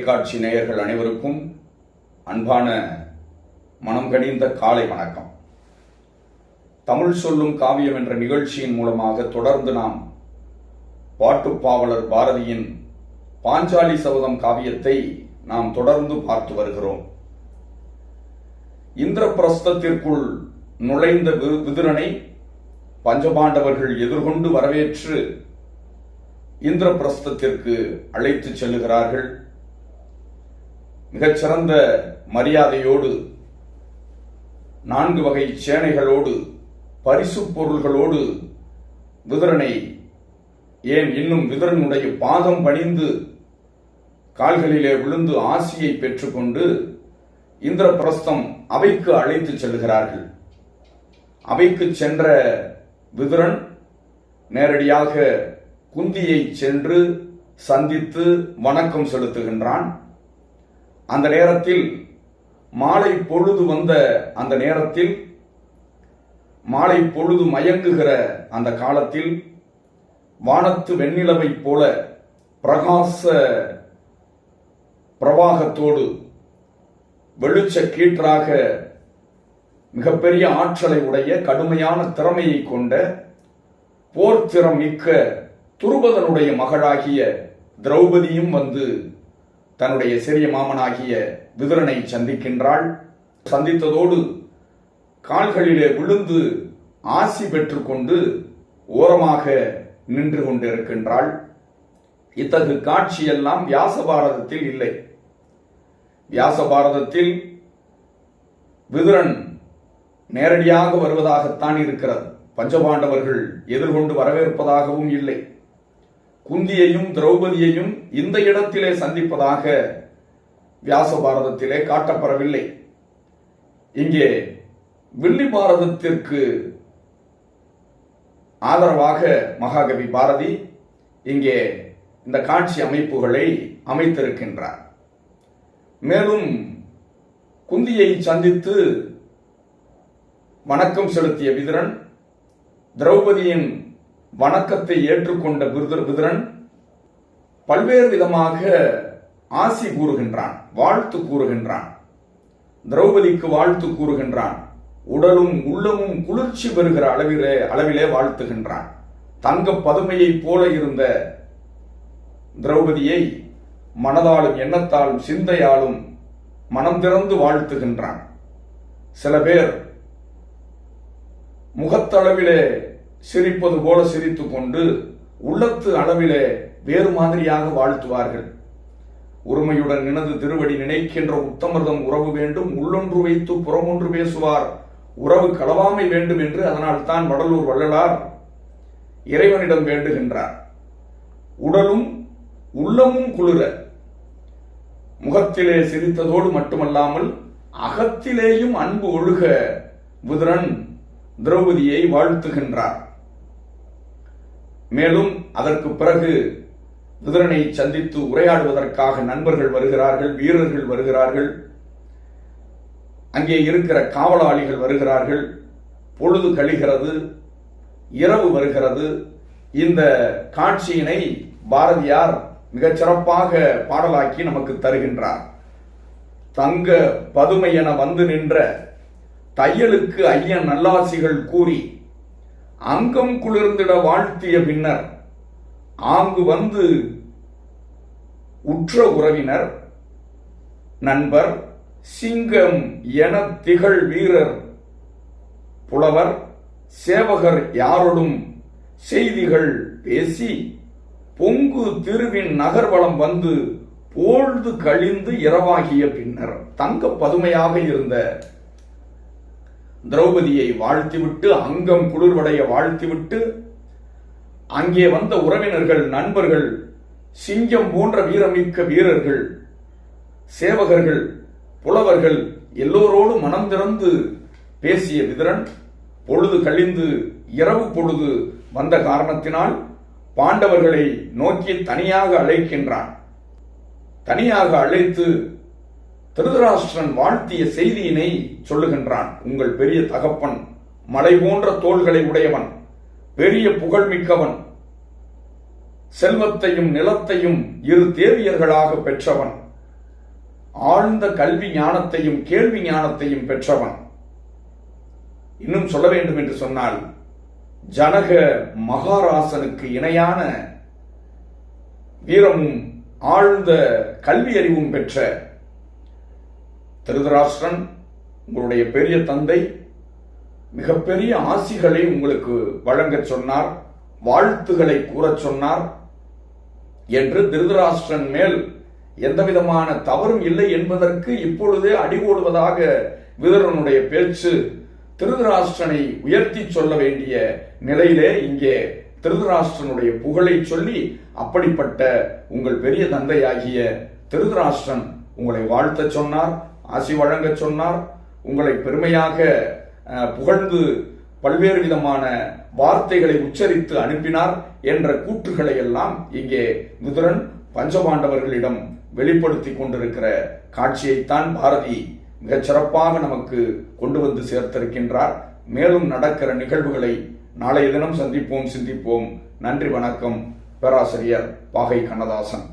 தொலைக்காட்சி நேயர்கள் அனைவருக்கும் அன்பான மனம் கனிந்த காலை வணக்கம். தமிழ் சொல்லும் காவியம் என்ற நிகழ்ச்சியின் மூலமாக தொடர்ந்து நாம் பாட்டுப்பாவலர் பாரதியின் பாஞ்சாலி சபதம் காவியத்தை நாம் தொடர்ந்து பார்த்து வருகிறோம். இந்திரபிரஸ்தத்திற்குள் நுழைந்த விதுரனை பஞ்சபாண்டவர்கள் எதிர்கொண்டு வரவேற்று இந்திரபிரஸ்தத்திற்கு அழைத்துச் செல்லுகிறார்கள். மிகச்சிறந்த மரியாதையோடு நான்கு வகை சேனைகளோடு பரிசு பொருள்களோடு விதுரனை ஏன் இன்னும் விதுரனுடைய பாதம் பணிந்து கால்களிலே விழுந்து ஆசியை பெற்றுக்கொண்டு இந்திரபிரஸ்தம் அவைக்கு அழைத்துச் செல்கிறார்கள். அவைக்கு சென்ற விதுரன் நேரடியாக குந்தியை சென்று சந்தித்து வணக்கம் செலுத்துகின்றான். அந்த நேரத்தில் மாலை பொழுது வந்த அந்த நேரத்தில் மாலை பொழுது மயங்குகிற அந்த காலத்தில் வானத்து வெண்ணிலவைப் போல பிரகாச பிரவாகத்தோடு வெளிச்ச கீற்றாக மிகப்பெரிய ஆற்றலை உடைய கடுமையான திறமையை கொண்ட போர்த்திறம் மிக்க துருபதனுடைய மகளாகிய திரௌபதியும் வந்து தன்னுடைய சிறிய மாமனாகிய விதுரனை சந்திக்கின்றாள். சந்தித்ததோடு கால்களிலே விழுந்து ஆசி பெற்றுக்கொண்டு ஓரமாக நின்று கொண்டிருக்கின்றாள். இத்தகு காட்சியெல்லாம் வியாச பாரதத்தில் இல்லை. வியாச பாரதத்தில் விதுரன் நேரடியாக வருவதாகத்தான் இருக்கிறது. பஞ்சபாண்டவர்கள் எதிர்கொண்டு வரவேற்பதாகவும் இல்லை. குந்தியையும் திரௌபதியையும் இந்த இடத்திலே சந்திப்பதாக வியாச பாரதத்திலே காட்டப்படவில்லை. இங்கே வில்லி பாரதத்திற்கு ஆதரவாக மகாகவி பாரதி இங்கே இந்த காட்சி அமைப்புகளை அமைத்திருக்கின்றார். மேலும் குந்தியை சந்தித்து வணக்கம் செலுத்திய விதுரன் திரௌபதியின் வணக்கத்தை ஏற்றுக்கொண்ட விருதர் விதுரன் பல்வேறு விதமாக ஆசி கூறுகின்றான் வாழ்த்து கூறுகின்றான் திரௌபதிக்கு வாழ்த்து கூறுகின்றான் உடலும் உள்ளமும் குளிர்ச்சி பெறுகிற அளவிலே அளவிலே வாழ்த்துகின்றான். தங்க பதுமையைப் போல இருந்த திரௌபதியை மனதாலும் எண்ணத்தாலும் சிந்தையாலும் மனம் திறந்து வாழ்த்துகின்றான். சில பேர் முகத்தளவிலே சிரிப்பது போல சிரித்து கொண்டு உள்ளத்து அளவிலே வேறு மாதிரியாக வாழ்த்துவார்கள். உரிமையுடன் நினது திருவடி நினைக்கின்ற உத்தமர்தம் உறவு வேண்டும். உள்ளொன்று வைத்து புறமொன்று பேசுவார். உறவு களவாமை வேண்டும் என்று அதனால் தான் வடலூர் வள்ளலார் இறைவனிடம் வேண்டுகின்றார். உடலும் உள்ளமும் குளிர. முகத்திலே சிரித்ததோடு மட்டுமல்லாமல் அகத்திலேயும் அன்பு ஒழுக. விதுரன் திரௌபதியை வாழ்த்துகின்றார். மேலும் அதற்கு பிறகு விதுரனை சந்தித்து உரையாடுவதற்காக நண்பர்கள் வருகிறார்கள் வீரர்கள் வருகிறார்கள். அங்கே இருக்கிற காவலாளிகள் வருகிறார்கள். பொழுது கழிகிறது இரவு வருகிறது. இந்த காட்சியினை பாரதியார் மிகச் சிறப்பாக பாடலாக்கி நமக்கு தருகின்றார். தங்க பதுமை என வந்து நின்ற தையலுக்கு ஐயன் நல்லாசிகள் கூறி அங்கம் குளிர்ந்திட வாழ்த்திய பின்னர் ஆங்கு வந்து உற்ற உறவினர் நண்பர் சிங்கம் என திகழ் வீரர் புலவர் சேவகர் யாரோடும் செய்திகள் பேசி பொங்கு திருவின் நகர்வலம் வந்து போழ்து கழிந்து இரவாகிய பின்னர் தங்க பதுமையாக இருந்த திரௌபதியை வாழ்த்திவிட்டு அங்கம் குளிர்வடைய வாழ்த்திவிட்டு அங்கே வந்த உறவினர்கள் நண்பர்கள் சிங்கம் போன்ற வீரமிக்க வீரர்கள் சேவகர்கள் புலவர்கள் எல்லோரோடும் மனம் திறந்து பேசிய விதரன் பொழுது கழிந்து இரவு பொழுது வந்த காரணத்தினால் பாண்டவர்களை நோக்கி தனியாக அழைக்கின்றான். தனியாக அழைத்து திருதராஷ்டிரன் வாழ்த்திய செய்தியினை சொல்லுகின்றான். உங்கள் பெரிய தகப்பன் மலை போன்ற தோள்களை உடையவன் பெரிய புகழ்மிக்கவன் செல்வத்தையும் நிலத்தையும் இரு தேவியர்களாக பெற்றவன் ஆழ்ந்த கல்வி ஞானத்தையும் கேள்வி ஞானத்தையும் பெற்றவன். இன்னும் சொல்ல வேண்டும் என்று சொன்னால் ஜனக மகாராசனுக்கு இணையான வீரமும் ஆழ்ந்த கல்வி அறிவும் பெற்ற திருதராஷ்டிரன் உங்களுடைய பெரிய தந்தை மிகப்பெரிய ஆசிகளை உங்களுக்கு வழங்கச் சொன்னார் வாழ்த்துகளை கூறச் சொன்னார் என்று திருதராஷ்டிரன் மேல் எந்தவிதமான தவறும் இல்லை என்பதற்கு இப்பொழுதே அடிகோடுவதாக விதரனுடைய பேச்சு திருதராஷ்டிரனை உயர்த்தி சொல்ல வேண்டிய நிலையிலே இங்கே திருதராஷ்டிரனுடைய புகழை சொல்லி அப்படிப்பட்ட உங்கள் பெரிய தந்தையாகிய திருதராஷ்டிரன் உங்களை வாழ்த்தச் சொன்னார். ஆசி வழங்கச் சொன்னார் உங்களை பெருமையாக புகழ்ந்து பல்வேறு விதமான வார்த்தைகளை உச்சரித்து அனுப்பினார் என்ற கூற்றுகளை எல்லாம் இங்கே முதுரன் பஞ்சபாண்டவர்களிடம் வெளிப்படுத்தி கொண்டிருக்கிற காட்சியைத்தான் பாரதி மிகச் சிறப்பாக நமக்கு கொண்டு வந்து சேர்த்திருக்கின்றார். மேலும் நடக்கிற நிகழ்வுகளை நாளைய தினம் சந்திப்போம் சிந்திப்போம். நன்றி வணக்கம். பேராசிரியர் பாகை கண்ணதாசன்.